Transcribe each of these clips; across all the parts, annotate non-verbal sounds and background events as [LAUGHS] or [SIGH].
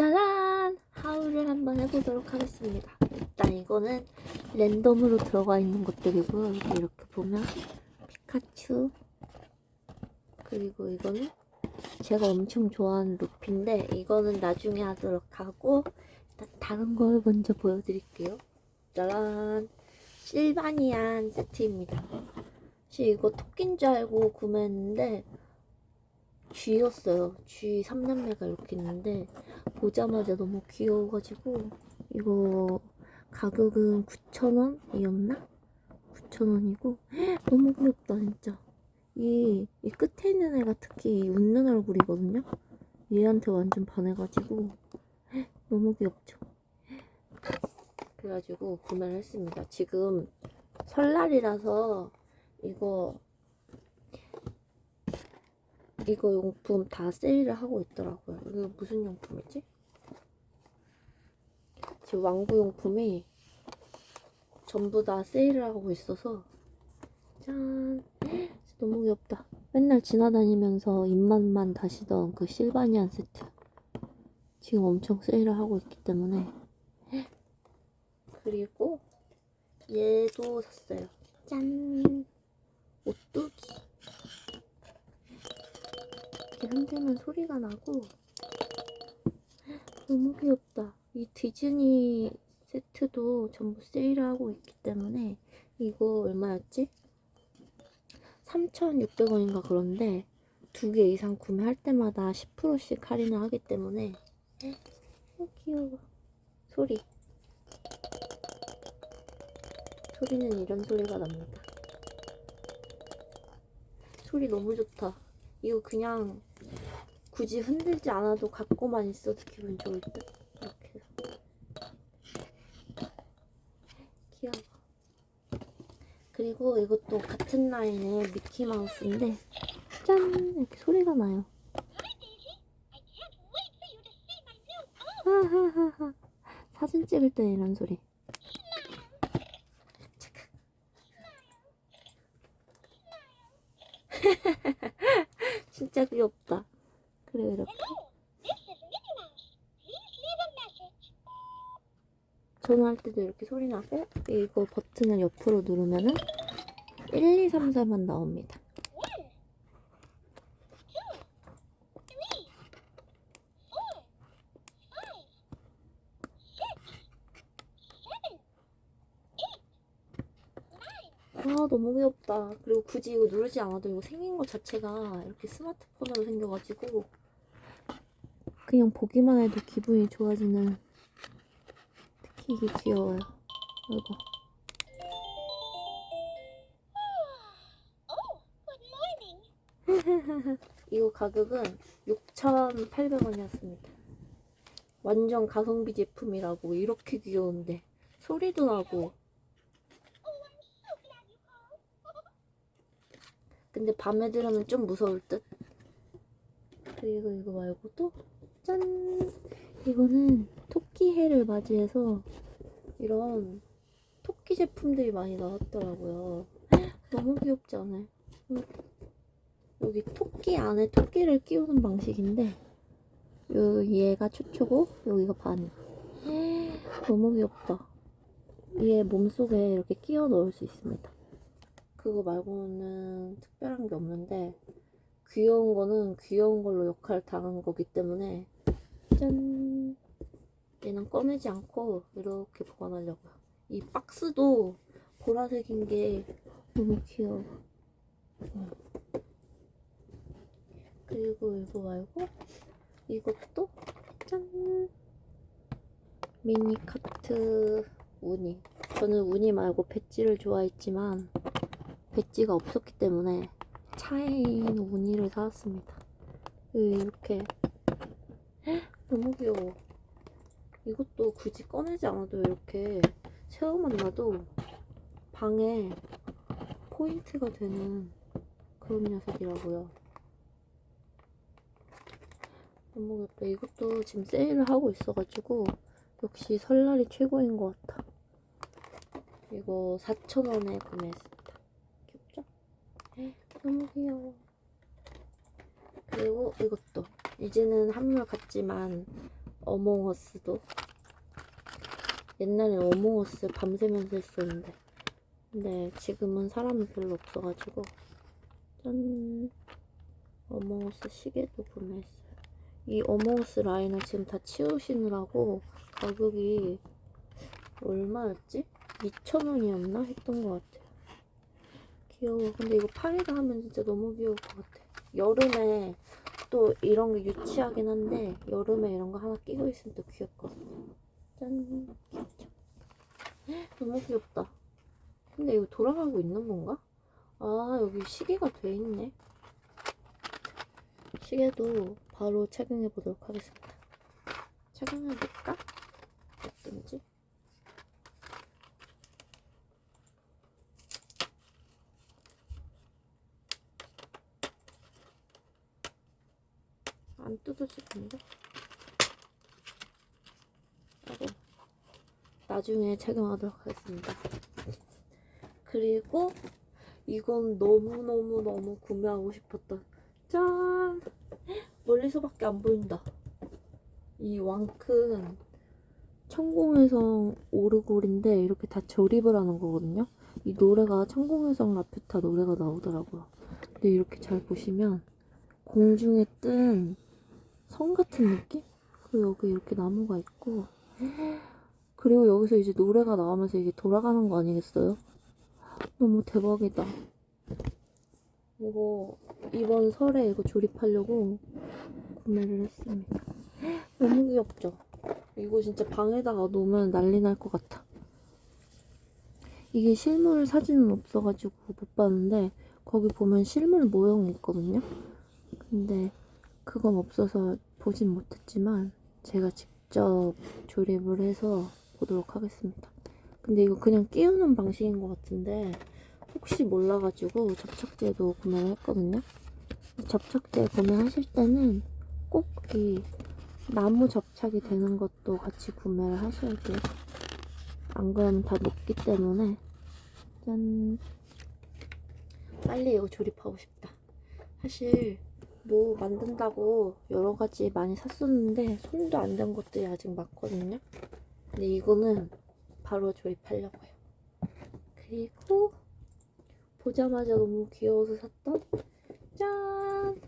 짜란! 하울을 한번 해보도록 하겠습니다. 일단 이거는 랜덤으로 들어가 있는 것들이고요. 이렇게 보면 피카츄 그리고 이거는 제가 엄청 좋아하는 루피인데 이거는 나중에 하도록 하고 일단 다른 걸 먼저 보여드릴게요. 짜란! 실바니안 세트입니다. 사실 이거 토끼인 줄 알고 구매했는데 쥐였어요. 쥐 3남매가 이렇게 있는데 보자마자 너무 귀여워가지고 이거 가격은 9,000원이었나? 9,000원이고 [GASPS] 너무 귀엽다 진짜. 이, 이 끝에 있는 애가 특히 이 웃는 얼굴이거든요. 얘한테 완전 반해가지고 [GASPS] 너무 귀엽죠. [GASPS] 그래가지고 구매를 했습니다. 지금 설날이라서 이거 이거 용품 다 세일을 하고 있더라고요. 이거 무슨 용품이지? 지금 왕구 용품이 전부 다 세일을 하고 있어서 짠 [GASPS] 너무 귀엽다. 맨날 지나다니면서 입맛만 다시던 그 실바니안 세트 지금 엄청 세일을 하고 있기 때문에 [GASPS] 그리고 얘도 샀어요. 짠 오뚜기 이렇게 흔들면 소리가 나고 너무 귀엽다. 이 디즈니 세트도 전부 세일을 하고 있기 때문에 이거 얼마였지? 3,600원인가 그런데 두 개 이상 구매할 때마다 10%씩 할인을 하기 때문에 어, 귀여워. 소리. 소리는 이런 소리가 납니다. 소리 너무 좋다. 이거 그냥 굳이 흔들지 않아도 갖고만 있어도 기분 좋을 듯. 이렇게. 귀여워. 그리고 이것도 같은 라인의 미키마우스인데 짠! 이렇게 소리가 나요. 사진 찍을 때 이런 소리. [LAUGHS] 진짜 귀엽다. 그래 이렇게. 전화할 때도 이렇게 소리 나고 이거 버튼을 옆으로 누르면은 1, 2, 3, 4만 나옵니다. 아 너무 귀엽다. 그리고 굳이 이거 누르지 않아도 이거 생긴 것 자체가 이렇게 스마트폰으로 생겨가지고 그냥 보기만 해도 기분이 좋아지는 특히 이게 귀여워요. 이거 [LAUGHS] 이거 가격은 6,800원이었습니다. 완전 가성비 제품이라고 이렇게 귀여운데 소리도 나고 근데 밤에 들으면 좀 무서울 듯. 그리고 이거 말고도 짠! 이거는 토끼 해를 맞이해서 이런 토끼 제품들이 많이 나왔더라고요. 너무 귀엽지 않아요? 여기 토끼 안에 토끼를 끼우는 방식인데 요 얘가 초초고 여기가 반. 너무 귀엽다. 얘 몸속에 이렇게 끼워 넣을 수 있습니다. 그거 말고는 특별한 게 없는데 귀여운 거는 귀여운 걸로 역할 당한 거기 때문에 짠 얘는 꺼내지 않고 이렇게 보관하려고요 이 박스도 보라색인 게 너무 귀여워 음. 그리고 이거 말고 이것도 짠 미니 카트 우니 저는 우니 말고 배지를 좋아했지만 배지가 없었기 때문에 있는 우니를 사왔습니다. 이렇게 너무 귀여워. 이것도 굳이 꺼내지 않아도 이렇게 세워만 놔도 방에 포인트가 되는 그런 녀석이라고요. 너무 귀엽다. 이것도 지금 세일을 하고 있어가지고 역시 설날이 최고인 것 같아. 이거 4,000원에 구매했습니다. 귀엽죠? 너무 귀여워. 그리고 이것도 이제는 한물 같지만 어몽어스도. 옛날에 어몽어스 밤새면서 했었는데. 근데 지금은 사람이 별로 없어가지고 짠. 어몽어스 시계도 구매했어요. 이 어몽어스 라인을 지금 다 치우시느라고 가격이 얼마였지? 2,000원이었나? 했던 것 같아요. 귀여워. 근데 이거 파리가 하면 진짜 너무 귀여울 것 같아. 여름에 또 이런 게 유치하긴 한데 여름에 이런 거 하나 끼고 있으면 또 귀엽거든요. 짠 귀엽죠? 헉, [GASPS] 너무 귀엽다. 근데 이거 돌아가고 있는 건가? 아 여기 시계가 돼 있네. 시계도 바로 착용해 보도록 하겠습니다. 착용해 볼까? 어떤지? 안 뜯어지던데? 아이고. 나중에 착용하도록 하겠습니다. 그리고 이건 너무너무너무 구매하고 싶었던 짠! 멀리서밖에 안 보인다. 이 왕큰 천공회성 오르골인데 이렇게 다 조립을 하는 거거든요. 이 노래가 천공회성 라퓨타 노래가 나오더라고요. 근데 이렇게 잘 보시면 공중에 뜬 성 같은 느낌? 그리고 여기 이렇게 나무가 있고 그리고 여기서 이제 노래가 나오면서 이게 돌아가는 거 아니겠어요? 너무 대박이다. 이거 이번 설에 이거 조립하려고 구매를 했습니다. 너무 귀엽죠? 이거 진짜 방에다가 놓으면 난리 날 것 같아. 이게 실물 사진은 없어가지고 못 봤는데 거기 보면 실물 모형이 있거든요. 근데 그건 없어서 보진 못했지만 제가 직접 조립을 해서 보도록 하겠습니다. 근데 이거 그냥 끼우는 방식인 것 같은데 혹시 몰라가지고 접착제도 구매를 했거든요. 이 접착제 구매하실 때는 꼭 이 나무 접착이 되는 것도 같이 구매를 하셔야 돼요. 안 그러면 다 녹기 때문에 짠 빨리 이거 조립하고 싶다. 사실 뭐 만든다고 여러 가지 많이 샀었는데 손도 안 댄 것들이 아직 많거든요. 근데 이거는 바로 조립하려고요. 그리고 보자마자 너무 귀여워서 샀던 짠!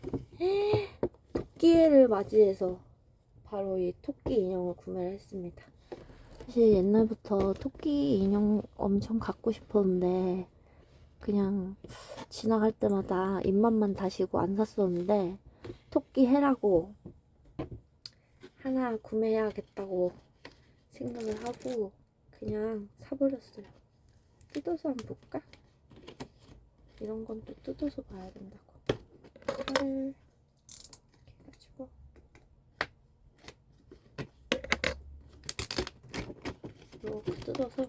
토끼를 맞이해서 바로 이 토끼 인형을 구매를 했습니다. 사실 옛날부터 토끼 인형 엄청 갖고 싶었는데 그냥 지나갈 때마다 입맛만 다시고 안 샀었는데 토끼 해라고 하나 구매해야겠다고 생각을 하고 그냥 사버렸어요. 뜯어서 한번 볼까? 이런 건 또 뜯어서 봐야 된다고. 칼을 이렇게 해가지고 이렇게 뜯어서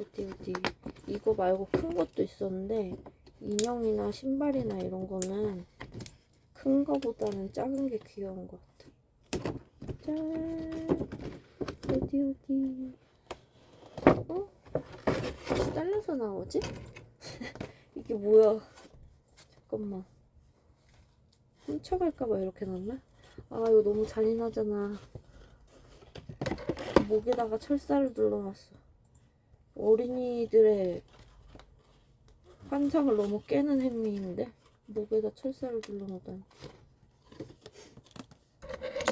어디 어디 이거 말고 큰 것도 있었는데 인형이나 신발이나 이런 거는 큰 거보다는 작은 게 귀여운 것 같아. 짠 어디 어디 어? 다시 잘라서 나오지? [LAUGHS] 이게 뭐야? 잠깐만 훔쳐갈까봐 이렇게 놨나? 아 이거 너무 잔인하잖아. 목에다가 철사를 눌러놨어. 어린이들의 환상을 너무 깨는 행위인데 목에다 철사를 눌러놓다니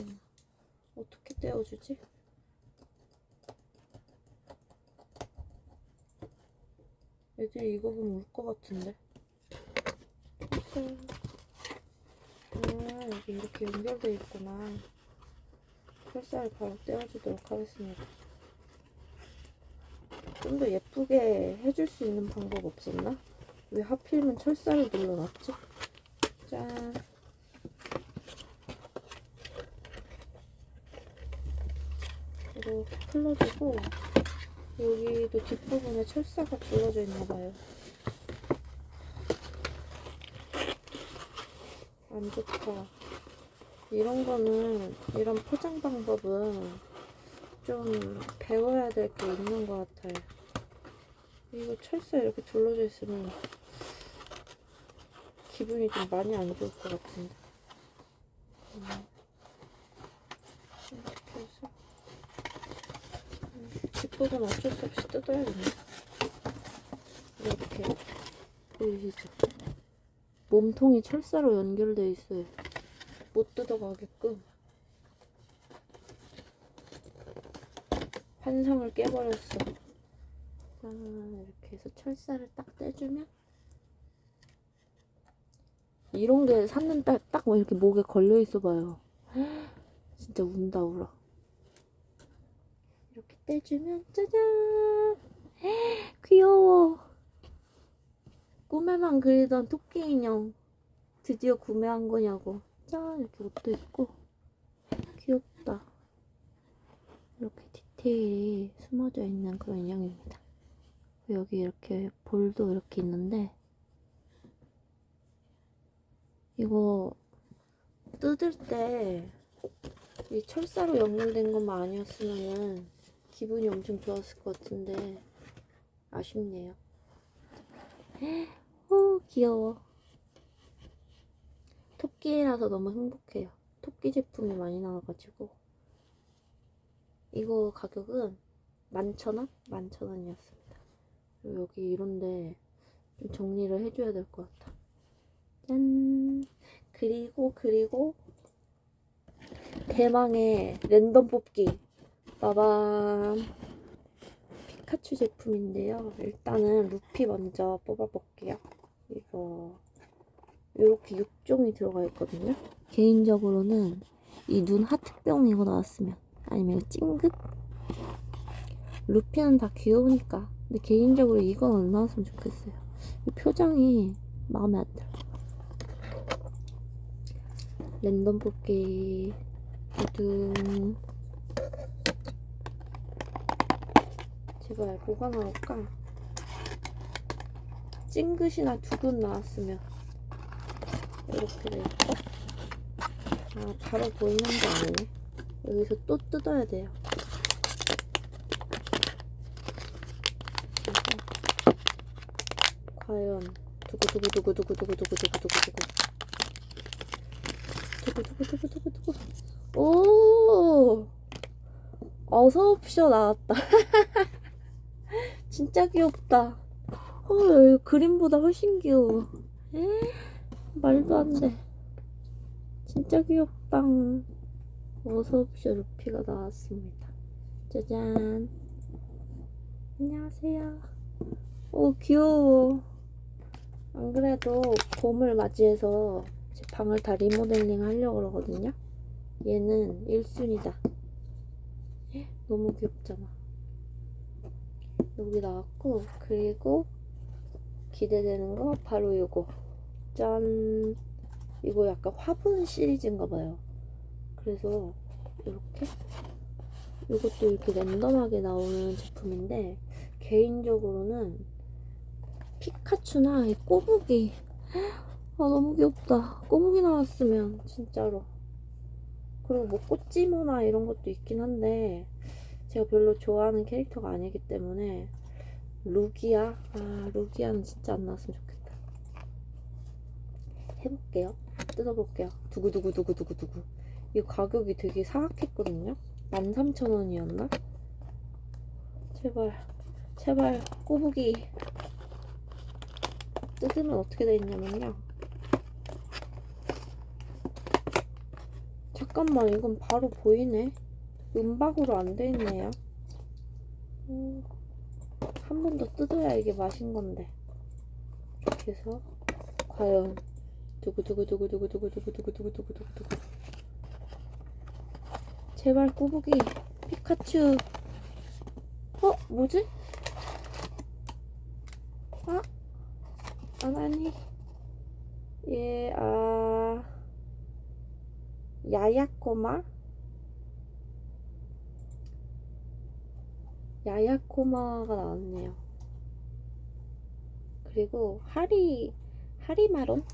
음, 어떻게 떼어주지? 애들이 이거 보면 울 것 같은데 짠. 아 여기 이렇게 연결돼 있구나 철사를 바로 떼어주도록 하겠습니다 좀 더 예쁘게 해줄 수 있는 방법 없었나? 왜 하필이면 철사를 눌러놨지? 짠. 이렇게 풀러주고 여기도 뒷부분에 철사가 둘러져 있나봐요. 안 좋다. 이런 거는 이런 포장 방법은 좀 배워야 될 게 있는 것 같아요. 이거 철사 이렇게 둘러져 있으면 기분이 좀 많이 안 좋을 것 같은데. 이렇게 해서 뒷부분 어쩔 수 없이 뜯어야겠네. 이렇게 보이시죠? 몸통이 철사로 연결되어 있어요. 못 뜯어가게끔. 환상을 깨버렸어. 짠, 이렇게 해서 철사를 딱 떼주면 이런 게 샀는 딱딱 이렇게 목에 걸려 있어 봐요. [GASPS] 진짜 운다 울어. 이렇게 떼주면 짜잔! [GASPS] 귀여워. 꿈에만 그리던 토끼 인형 드디어 구매한 거냐고. 짠 이렇게 옷도 있고 귀엽다. 이렇게 디테일이 숨어져 있는 그런 인형입니다. 여기 이렇게 볼도 이렇게 있는데 이거 뜯을 때 이 철사로 연결된 것만 아니었으면은 기분이 엄청 좋았을 것 같은데 아쉽네요. [GASPS] 오 귀여워. 토끼라서 너무 행복해요. 토끼 제품이 많이 나와가지고 이거 가격은 11,000원? 11,000원이었습니다. 여기 이런데 좀 정리를 해줘야 될 것 같아. 짠. 그리고 그리고 대망의 랜덤 뽑기 빠밤 피카츄 제품인데요. 일단은 루피 먼저 뽑아볼게요. 이거 이렇게 6종이 들어가 있거든요. 개인적으로는 이 눈 하트병 이거 나왔으면 아니면 찡긋 루피는 다 귀여우니까 근데 개인적으로 이건 안 나왔으면 좋겠어요. 이 표정이 마음에 안 들어. 랜덤 뽑기 두둥 제발 뭐가 나올까? 찡긋이나 두근 나왔으면 이렇게 돼 있고 아 바로 보이는 게 아니네 여기서 또 뜯어야 돼요 그래서 과연 두구두구두구두구두구두구두구두구두구 두구두구두구두구두구 오 어서 옵쇼 나왔다 진짜 귀엽다 헐 그림보다 훨씬 귀여워 에? 말도 안돼 진짜 귀엽다 어서 옵쇼 루피가 나왔습니다 짜잔 안녕하세요. 오 귀여워. 안 그래도 봄을 맞이해서 제 방을 다 리모델링 하려고 그러거든요. 얘는 1순위다. 너무 귀엽잖아. 여기 나왔고 그리고 기대되는 거 바로 이거. 짠. 이거 약간 화분 시리즈인가 봐요. 그래서 이렇게? 이것도 이렇게 랜덤하게 나오는 제품인데 개인적으로는 피카츄나 이 꼬부기 아 너무 귀엽다. 꼬부기 나왔으면 진짜로. 그리고 뭐 꽃지모나 이런 것도 있긴 한데 제가 별로 좋아하는 캐릭터가 아니기 때문에 루기아? 아 루기아는 진짜 안 나왔으면 좋겠다. 해볼게요. 뜯어볼게요. 두구두구두구두구두구. 이거 가격이 되게 사악했거든요? 13,000원이었나? 제발 제발 꼬부기 뜯으면 어떻게 돼 있냐면요. 잠깐만 이건 바로 보이네. 은박으로 안 돼 있네요. 음, 한번 더 뜯어야 이게 맛인 건데. 이렇게 해서 과연 두구두구두구두구두구두구두구두구두구두구. 제발 꼬부기 피카츄. 어? 뭐지? 아? 안 하니 예, 아 야야코마 야야코마가 나왔네요. 그리고 하리 하리 마론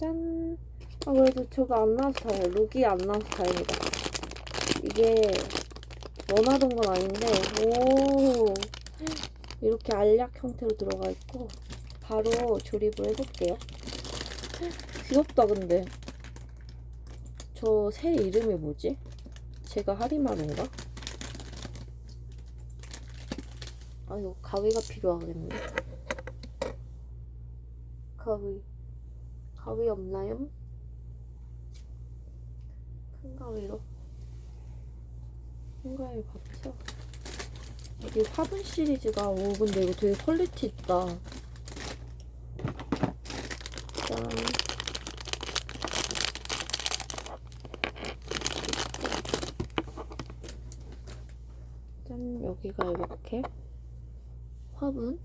짠. 아 그래도 저거 안 나와서 다행이야. 룩이 안 나와서 다행이다. 이게 원하던 건 아닌데 오 이렇게 알약 형태로 들어가 있고 바로 조립을 해볼게요. 귀엽다 근데 저 새 이름이 뭐지? 제가 하리마루인가? 아 이거 가위가 필요하겠네. 가위. 가위 없나요? 큰 가위로. 큰 가위 받쳐. 이게 화분 시리즈가 오 근데 이거 되게 퀄리티 있다. 짠. 짠 여기가 이렇게 화분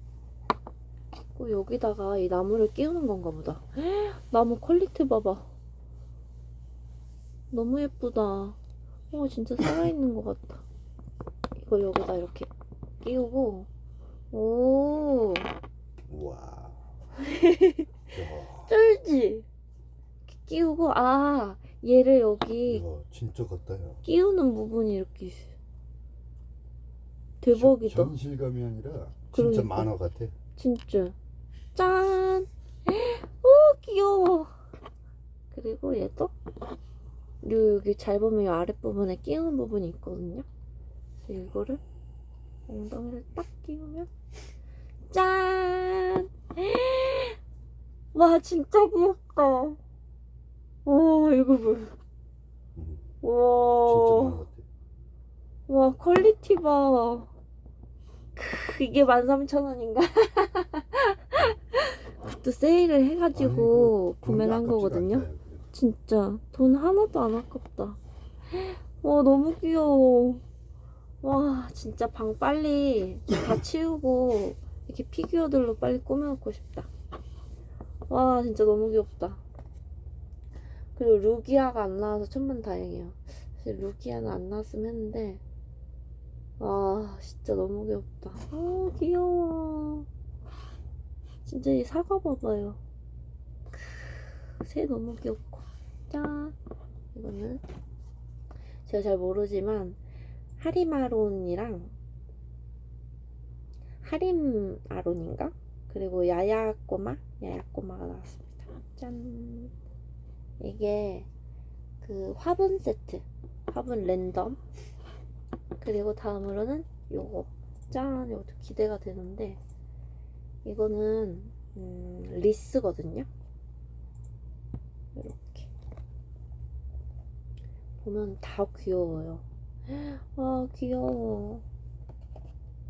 있고 여기다가 이 나무를 끼우는 건가 보다. [GASPS] 나무 퀄리티 봐봐. 너무 예쁘다. 어 진짜 살아있는 것 같다. 이걸 여기다 이렇게 끼우고 오 [LAUGHS] 와. 쩔지? 이렇게 끼우고 아 얘를 여기 이거 진짜 같다 야. 끼우는 부분이 이렇게 있어. 대박이다. 전- 전실감이 아니라 진짜 그러니까. 만화 같아. 진짜. 짠! [GASPS] 오, 귀여워. 그리고 얘도 요, 여기 잘 보면 요 아랫부분에 끼우는 부분이 있거든요. 그래서 이거를 엉덩이를 딱 끼우면 짠! [GASPS] 와, 진짜 귀엽다. 와, 이거 봐. 음, 진짜 와. 만화 같아. 와 퀄리티 봐. 크, 이게 13,000원인가? [LAUGHS] 그것도 세일을 해가지고 그 구매를 한 거거든요. 진짜 돈 하나도 안 아깝다. 와 너무 귀여워. 와 진짜 방 빨리 다 치우고 이렇게 피규어들로 빨리 꾸며놓고 싶다. 와 진짜 너무 귀엽다. 그리고 루기아가 안 나와서 천만 다행이에요. 사실 루기아는 안 나왔으면 했는데 와 진짜 너무 귀엽다. 아 귀여워. 진짜 이 사과 봐봐요. 크, 새 너무 귀엽고. 짠. 이거는 제가 잘 모르지만 하리마론이랑 하림 아론인가? 그리고 야야꼬마? 야야꼬마가 나왔습니다. 짠. 이게 그 화분 세트. 화분 랜덤. 그리고 다음으로는 요거. 짠. 이것도 기대가 되는데 이거는 음, 리스거든요. 이렇게 보면 다 귀여워요. [GASPS] 아 귀여워.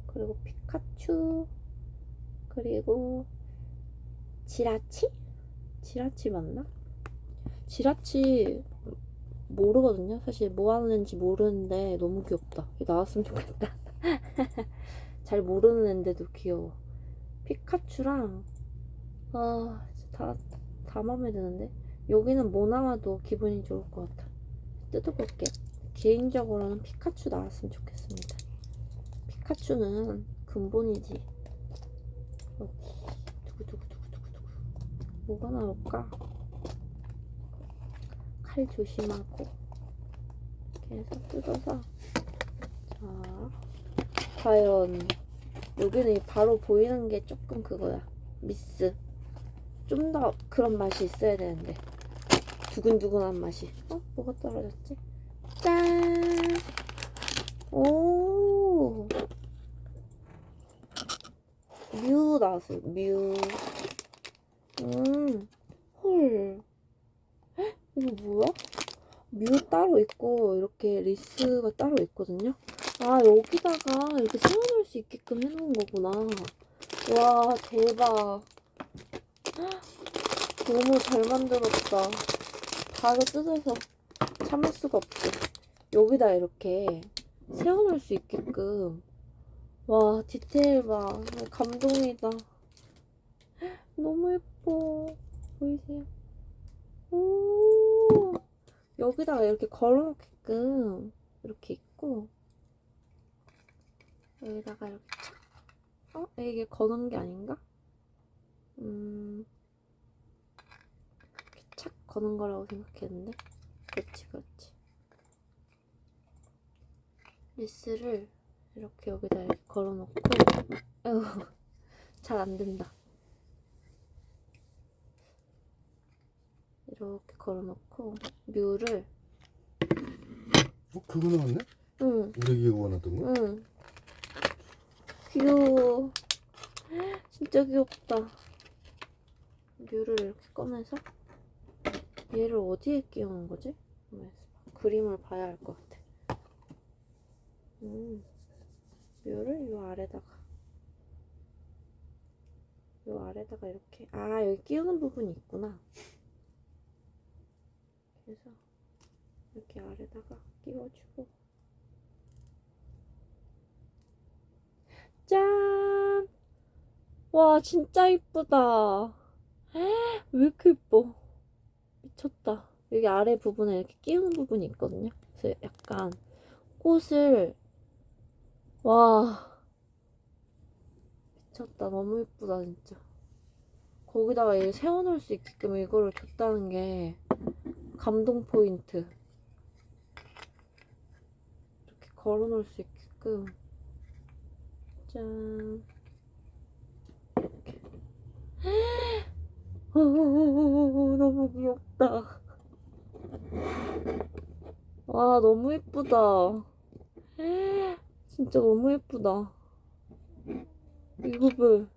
그리고 피카츄 그리고 지라치? 지라치 맞나? 지라치 모르거든요. 사실 뭐 하는지 모르는데 너무 귀엽다. 나왔으면 좋겠다. [LAUGHS] 잘 모르는 앤데도 귀여워. 피카츄랑 아 다, 다 마음에 드는데 여기는 뭐 나와도 기분이 좋을 것 같아. 뜯어볼게. 개인적으로는 피카츄 나왔으면 좋겠습니다. 피카츄는 근본이지. 두구두구두구두구두구 뭐가 나올까? 칼 조심하고 해서 뜯어서 자 과연 여기는 바로 보이는 게 조금 그거야 미스 좀 더 그런 맛이 있어야 되는데 두근두근한 맛이 어? 뭐가 떨어졌지? 짠! 오! 뮤 나왔어요, 뮤. 음, 헐. 헉, 이거 뭐야? 뮤 따로 있고, 이렇게 리스가 따로 있거든요? 아, 여기다가 이렇게 세워놓을 수 있게끔 해놓은 거구나. 와, 대박. 헉, 너무 잘 만들었다. 바로 뜯어서 참을 수가 없지. 여기다 이렇게 세워놓을 수 있게끔. 와, 디테일 봐. 감동이다. 너무 예뻐. 보이세요? 오! 여기다가 이렇게 걸어놓게끔 이렇게 있고, 여기다가 이렇게 착. 어? 이게 거는 게 아닌가? 음. 이렇게 착 거는 거라고 생각했는데. 그렇지, 그렇지. 리스를 이렇게 여기다 이렇게 걸어놓고, 잘 안 된다. 이렇게 걸어놓고, 뮤를, 어, 그거 나왔네? 응, 우리 기가 원하던 거? 응. 귀여워. 진짜 귀엽다. 뮤를 이렇게 꺼내서 얘를 어디에 끼우는 거지? 그림을 봐야 할 것 같아. 음, 뮤를 요 아래다가 요 아래다가 이렇게 아 여기 끼우는 부분이 있구나. 그래서 이렇게 아래다가 끼워주고 짠! 와 진짜 이쁘다. [GASPS] 왜 이렇게 이뻐? 미쳤다. 여기 아래 부분에 이렇게 끼우는 부분이 있거든요. 그래서 약간 꽃을 와 미쳤다. 너무 이쁘다 진짜. 거기다가 얘 세워놓을 수 있게끔 이거를 줬다는 게 감동 포인트. 이렇게 걸어놓을 수 있게끔 짠. 이렇게. [GASPS] 어, 너무 귀엽다. 와, 너무 예쁘다. 진짜 너무 예쁘다. 이거를.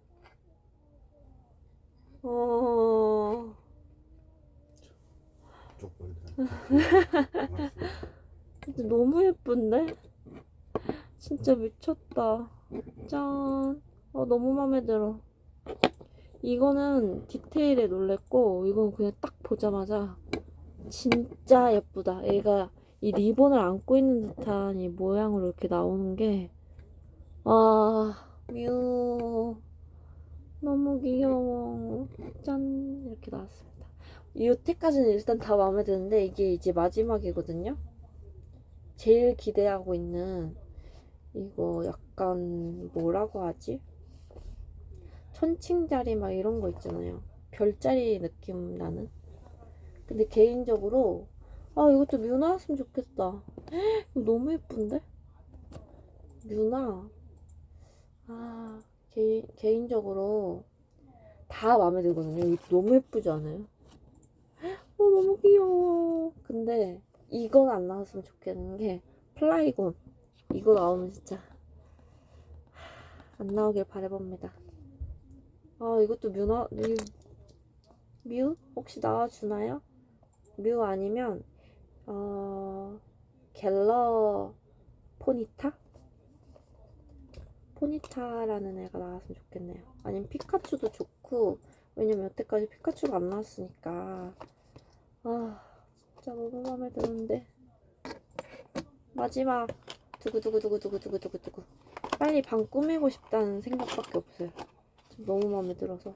어, 쪽벌들. 진짜 너무 예쁜데? 진짜 미쳤다. 짠. 어, 너무 마음에 들어. 이거는 디테일에 놀랬고, 이건 그냥 딱 보자마자 진짜 예쁘다. 얘가 이 리본을 안고 있는 듯한 이 모양으로 이렇게 나오는 게, 아, 뮤. 너무 귀여워. 짠. 이렇게 나왔습니다. 여태까지는 일단 다 마음에 드는데, 이게 이제 마지막이거든요. 제일 기대하고 있는 이거 약간 뭐라고 하지? 천칭자리 막 이런 거 있잖아요. 별자리 느낌 나는. 근데 개인적으로 아 이것도 뮤 나왔으면 좋겠다. [GASPS] 이거 너무 예쁜데? 뮤나 아 개, 개인적으로 다 마음에 들거든요. 너무 예쁘지 않아요? [GASPS] 어 너무 귀여워. 근데 이건 안 나왔으면 좋겠는 게 플라이곤 이거 나오면 진짜 안 나오길 바라봅니다. 아 이것도 뮤 나, 뮤, 뮤 혹시 나와주나요? 뮤 아니면 어 갤러 포니타? 포니타라는 애가 나왔으면 좋겠네요. 아니면 피카츄도 좋고 왜냐면 여태까지 피카츄가 안 나왔으니까. 아 진짜 너무 마음에 드는데. 마지막. 두구두구두구두구두구두구두구 빨리 방 꾸미고 싶다는 생각밖에 없어요. 지금 너무 마음에 들어서.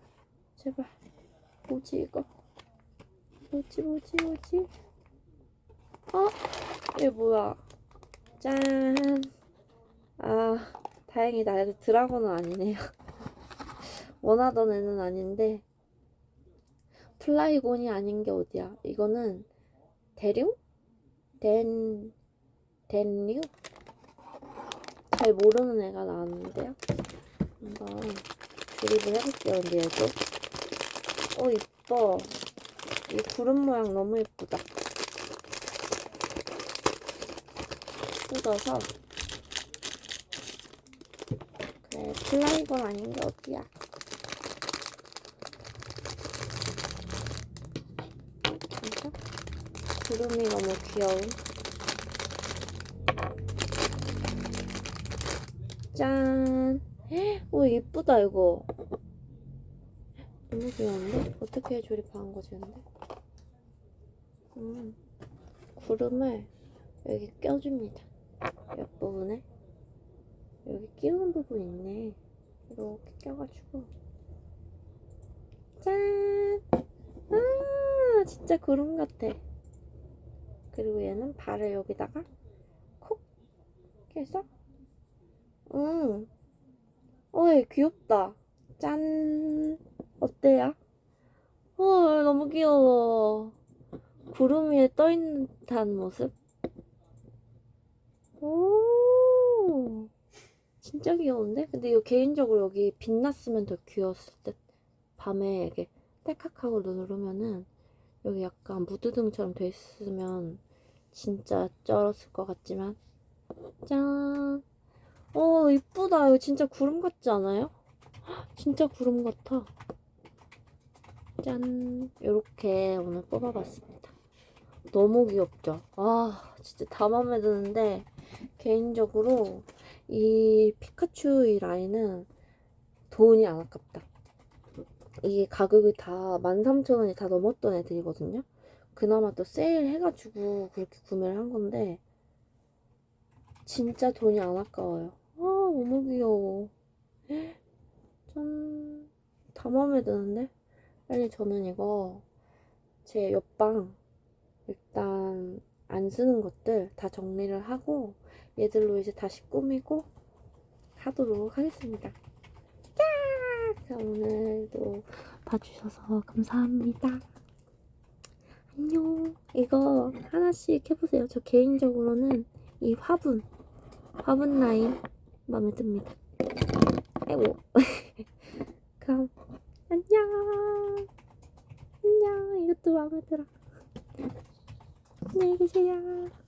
제발. 뭐지 이거. 뭐지 뭐지 뭐지 어? 이게 뭐야 짠 아 다행이다 드라곤은 아니네요 [LAUGHS] 원하던 애는 아닌데 플라이곤이 아닌 게 어디야 이거는 대륙? 댄, 댄류? 잘 모르는 애가 나왔는데요. 한번 조립을 해볼게요, 근데 얘도. 어, 이뻐. 이 구름 모양 너무 예쁘다. 뜯어서. 그래, 플라이건 아닌 게 어디야. 진짜? 구름이 너무 귀여운. 짠. 오, 예쁘다, 이거. 너무 귀여운데? 어떻게 조립한 거지, 근데? 음, 구름을 여기 껴줍니다. 옆부분에. 여기 끼우는 부분 있네. 이렇게 껴가지고. 짠! 아, 진짜 구름 같아. 그리고 얘는 발을 여기다가 콕 해서 음. 어, 얘 귀엽다. 짠. 어때요? 어, 너무 귀여워. 구름 위에 떠 있는 듯한 모습. 오. 진짜 귀여운데? 근데 이거 개인적으로 여기 빛났으면 더 귀여웠을 듯. 밤에 이렇게 딸깍하고 누르면은 여기 약간 무드등처럼 돼 있으면 진짜 쩔었을 것 같지만 짠. 어, 이쁘다. 이거 진짜 구름 같지 않아요? 헉, [GASPS] 진짜 구름 같아. 짠. 이렇게 오늘 뽑아봤습니다. 너무 귀엽죠? 아, 진짜 다 마음에 드는데, 개인적으로 이 피카츄 이 라인은 돈이 안 아깝다. 이게 가격이 다 13,000원이 다 넘었던 애들이거든요. 그나마 또 세일 해가지고 그렇게 구매를 한 건데, 진짜 돈이 안 아까워요. 아, 너무 귀여워. [GASPS] 짠. 다 마음에 드는데? 빨리 저는 이거 제 옆방 일단 안 쓰는 것들 다 정리를 하고 얘들로 이제 다시 꾸미고 하도록 하겠습니다. 야! 자, 오늘도 봐주셔서 감사합니다. 안녕. 이거 하나씩 해보세요. 저 개인적으로는 이 화분, 화분 라인 마음에 듭니다. 아이고. [LAUGHS] 그럼 안녕. 안녕. 이것도 마음에 들어. 안녕히 계세요.